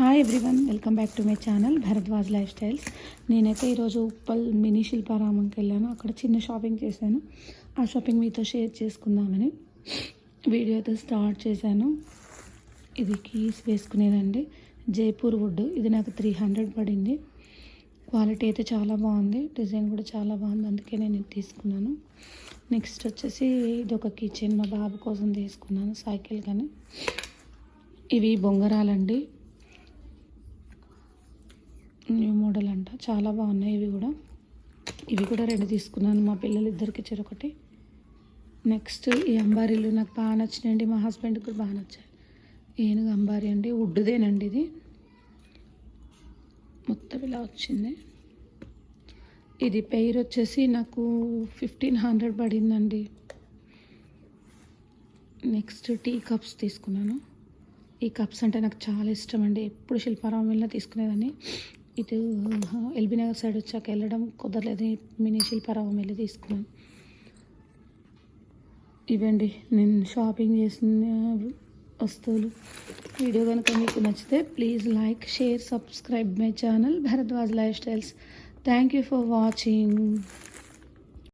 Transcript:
Hi everyone welcome back to my channel Bharadwaj life styles నేనైతే ఈరోజు Uppal mini శిల్పారామంకి వెళ్ళాను. అక్కడ చిన్న షాపింగ్ చేశాను. ఆ షాపింగ్ మీతో షేర్ చేసుకుందామని వీడియో అయితే స్టార్ట్ చేశాను. ఇది కీస్ వేసుకునేదండి. జైపూర్ వుడ్ ఇది నాకు త్రీ హండ్రెడ్ పడింది. క్వాలిటీ అయితే చాలా బాగుంది. డిజైన్ కూడా చాలా బాగుంది. అందుకే నేను ఇది తీసుకున్నాను. నెక్స్ట్ వచ్చేసి ఇది ఒక కిచెన్ మా బాబు కోసం తీసుకున్నాను. సైకిల్ కానీ ఇవి బొంగరాలండి. న్యూ మోడల్ అంట. చాలా బాగున్నాయి ఇవి కూడా. ఇవి కూడా రెండు తీసుకున్నాను. మా పిల్లలు ఇద్దరికి చెరొకటి నెక్స్ట్ ఈ అంబారీలు నాకు బాగా నచ్చినాయండి. మా హస్బెండ్కి కూడా బాగా నచ్చాయి. ఏనుగు అంబారీ అండి. వుడ్దేనండి ఇది. మొత్తం ఇలా వచ్చింది. ఇది పెయిర్ వచ్చేసి నాకు ఫిఫ్టీన్ హండ్రెడ్ పడిందండి. నెక్స్ట్ టీ కప్స్ తీసుకున్నాను. ఈ కప్స్ అంటే నాకు చాలా ఇష్టం అండి. ఎప్పుడు శిల్పారామం వెళ్ళినా తీసుకునేదాన్ని. ఇటు ఎల్బీ నగర్ సైడ్ వచ్చాక వెళ్ళడం కుదరలేదు. మినీషిల్ పరావం వెళ్ళి తీసుకున్నాను ఇవండి నేను షాపింగ్ చేసిన వస్తువులు. వీడియో కనుక మీకు నచ్చితే please like share subscribe my channel Bharadwaj life styles. Thank you for watching.